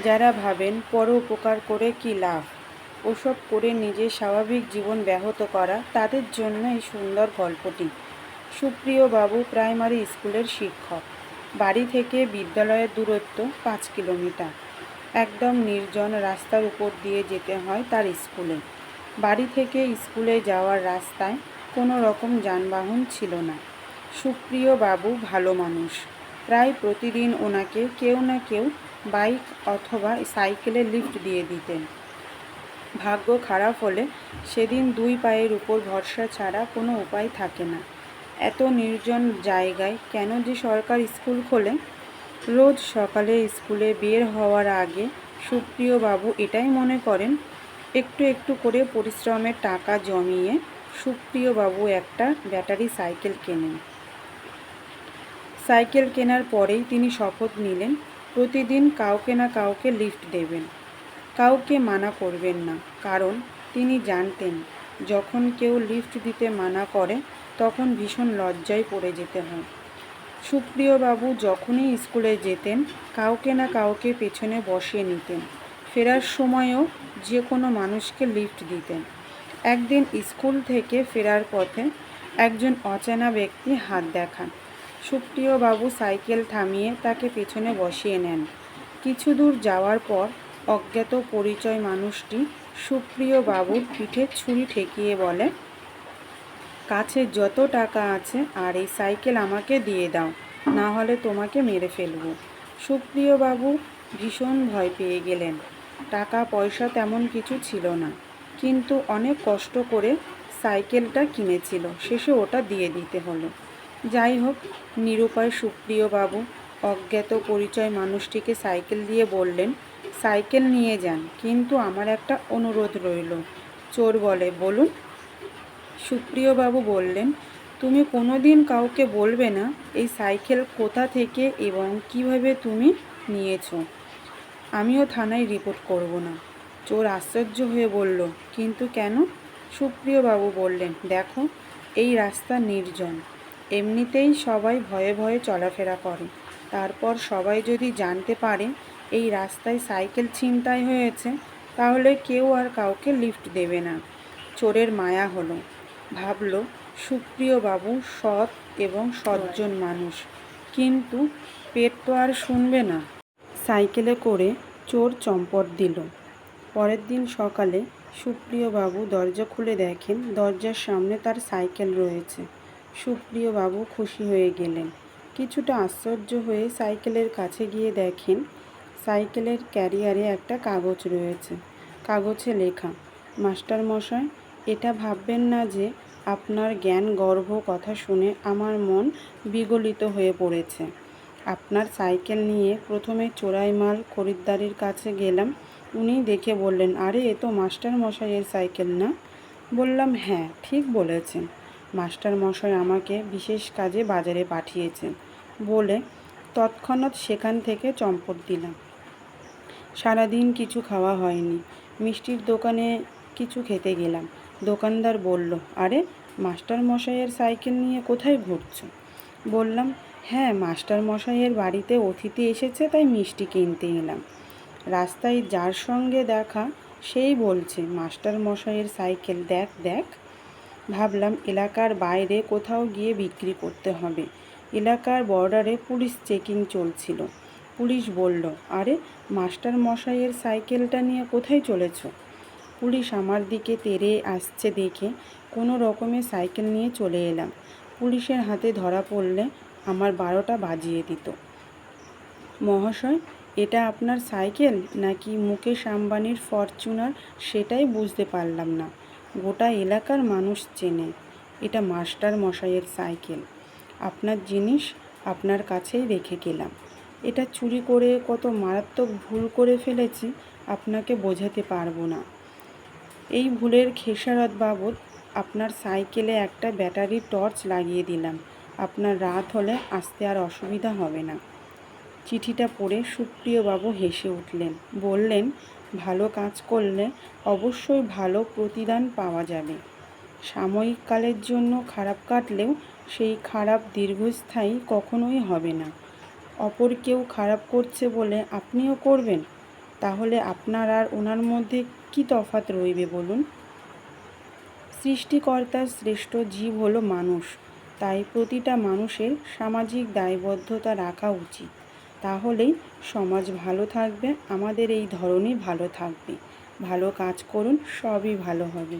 যারা ভাবেন পর উপকার করে কি লাভ? ওসব করে নিজের স্বাভাবিক জীবন ব্যাহত করা, তাদের জন্য এই সুন্দর গল্পটি। সুপ্রিয় বাবু প্রাইমারি স্কুলের শিক্ষক। বাড়ি থেকে বিদ্যালয়ের দূরত্ব পাঁচ কিলোমিটার। একদম নির্জন রাস্তার উপর দিয়ে যেতে হয় তার স্কুলে। বাড়ি থেকে স্কুলে যাওয়ার রাস্তায় কোনো রকম যানবাহন ছিল না। সুপ্রিয় বাবু ভালো মানুষ। প্রায় প্রতিদিন ওনাকে কেউ না কেউ বাইক অথবা সাইকেলে লিফট দিয়ে দিতেন। ভাগ্য খারাপ হলে সেদিন দুই পায়ের উপর ভরসা ছাড়া কোনো উপায় থাকে না। এত নির্জন জায়গায় কেন যে সরকার স্কুল খোলে রোজ সকালে স্কুলে বের হওয়ার আগে সুপ্রিয় বাবু এটাই মনে করেন, একটু একটু করে পরিশ্রমের টাকা জমিয়ে সুপ্রিয় বাবু একটা ব্যাটারি সাইকেল কেনেন। সাইকেল কেনার পরেই তিনি শপথ নিলেন প্রতিদিন কাউকে না কাউকে লিফট দেবেন। কাউকে মানা করবেন না, কারণ তিনি জানতেন, যখন কেউ লিফট দিতে মানা করে, তখন ভীষণ লজ্জায় পড়ে যেতে হয়। সুপ্রিয়বাবু যখনই স্কুলে যেতেন, কাউকে না কাউকে পেছনে বসিয়ে নিতেন। ফেরার সময়ও যে কোনো মানুষকে লিফট দিতেন। একদিন স্কুল থেকে ফেরার পথে একজন অচেনা ব্যক্তি হাত দেখান। সুপ্রিয়বাবু সাইকেল থামিয়ে তাকে পেছনে বসিয়ে নেন। কিছু দূর যাওয়ার পর অজ্ঞাত পরিচয় মানুষটি সুপ্রিয় বাবুর পিঠে ছুরি ঠেকিয়ে বলে, কাছে যত টাকা আছে আর এই সাইকেল আমাকে দিয়ে দাও, না হলে তোমাকে মেরে ফেলব। সুপ্রিয় বাবু ভীষণ ভয় পেয়ে গেলেন। টাকা, পয়সা তেমন কিছু ছিল না, কিন্তু অনেক কষ্ট করে সাইকেলটা কিনেছিল। শেষে ওটা দিয়ে দিতে হলো। যাই হোক, নিরুপায় সুপ্রিয় বাবু, অজ্ঞাত পরিচয় মানুষটিকে সাইকেল দিয়ে বললেন, সাইকেল নিয়ে যান, কিন্তু আমার একটা অনুরোধ রইল। চোর বলে, বলুন। সুপ্রিয়বাবু বললেন, তুমি কোনো দিন কাউকে বলবে না, এই সাইকেল কোথা থেকে এবং কীভাবে তুমি নিয়েছো? আমিও থানায় রিপোর্ট করব না। চোর আশ্চর্য হয়ে বলল, কিন্তু কেন? সুপ্রিয়বাবু বললেন, দেখো, এই রাস্তা নির্জন। এমনিতেই সবাই ভয়ে ভয়ে চলাফেরা করে। তারপর সবাই যদি জানতে পারে এই রাস্তায় সাইকেল ছিনতাই হয়েছে, তাহলে কেউ আর কাউকে লিফট দেবে না। চোরের মায়া হলো। ভাবল সুপ্রিয়বাবু সৎ এবং সজ্জন মানুষ, কিন্তু পেট তো আর শুনবে না। সাইকেলে করে চোর চম্পট দিল। পরের দিন সকালে সুপ্রিয়বাবু দরজা খুলে দেখেন দরজার সামনে তার সাইকেল রয়েছে। সুপ্রিয়বাবু খুশি হয়ে গেলেন। কিছুটা আশ্চর্য হয়ে সাইকেলের কাছে গিয়ে দেখেন, সাইকেলের ক্যারিয়ারে একটা কাগজ রয়েছে। কাগজে লেখা মাস্টার মশাই এটা ভাববেন না যে আপনার জ্ঞান গর্ভ কথা শুনে আমার মন বিগলিত হয়ে পড়েছে। আপনার সাইকেল নিয়ে প্রথমে চোরাই মাল খরিদ্দারির কাছে গেলাম। উনি দেখে বললেন, আরে, এ তো মাস্টার মশাইয়ের সাইকেল না? বললাম হ্যাঁ ঠিক বলেছেন। মাস্টার মশাই আমাকে বিশেষ কাজে বাজারে পাঠিয়েছেন বলে তৎক্ষণাৎ সেখান থেকে চম্পট দিলাম। সারাদিন কিছু খাওয়া হয়নি। মিষ্টির দোকানে কিছু খেতে গেলাম। দোকানদার বলল, আরে, মাস্টার মশাইয়ের সাইকেল নিয়ে কোথায় ঘুরছো? বললাম হ্যাঁ মাস্টার মশাইয়ের বাড়িতে অতিথি এসেছে, তাই মিষ্টি কিনতে এলাম। রাস্তায় যার সঙ্গে দেখা, সেই বলছে, মাস্টার মশাইয়ের সাইকেল দেখ দেখ ভাবলাম এলাকার বাইরে কোথাও গিয়ে বিক্রি করতে হবে। এলাকার বর্ডারে পুলিশ চেকিং চলছিল। পুলিশ বলল, আরে, মাস্টার মশাইয়ের সাইকেলটা নিয়ে কোথায় চলেছ? পুলিশ আমার দিকে তেরে আসছে দেখে কোনো রকমে সাইকেল নিয়ে চলে এলাম। পুলিশের হাতে ধরা পড়লে আমার বারোটা বাজিয়ে দিত। মহাশয়, এটা আপনার সাইকেল নাকি মুকেশ আম্বানির ফরচুনার? সেটাই বুঝতে পারলাম না। গোটা এলাকার মানুষ চেনে। এটা মাস্টার মশাইয়ের সাইকেল। আপনার জিনিস আপনার কাছেই রেখে গেলাম। এটা চুরি করে কত মারাত্মক ভুল করে ফেলেছি, আপনাকে বোঝাতে পারব না। এই ভুলের খেসারত বাবদ আপনার সাইকেলে একটা ব্যাটারি টর্চ লাগিয়ে দিলাম। আপনার রাত হলে আসতে আর অসুবিধা হবে না। চিঠিটা পড়ে সুপ্রিয়বাবু হেসে উঠলেন। বললেন ভালো কাজ করলে অবশ্যই ভালো প্রতিদান পাওয়া যাবে। সাময়িক কালের জন্য খারাপ কাটলেও সেই খারাপ দীর্ঘস্থায়ী কখনোই হবে না। অপর কেউ খারাপ করছে বলে আপনিও করবেন। তাহলে আপনার আর ওনার মধ্যে কী তফাত রইবে বলুন? সৃষ্টিকর্তার শ্রেষ্ঠ জীব হলো মানুষ। তাই প্রতিটা মানুষের সামাজিক দায়বদ্ধতা রাখা উচিত। তাহলেই সমাজ ভালো থাকবে, আমাদের এই ধরনই ভালো থাকবে। ভালো কাজ করুন, সবই ভালো হবে।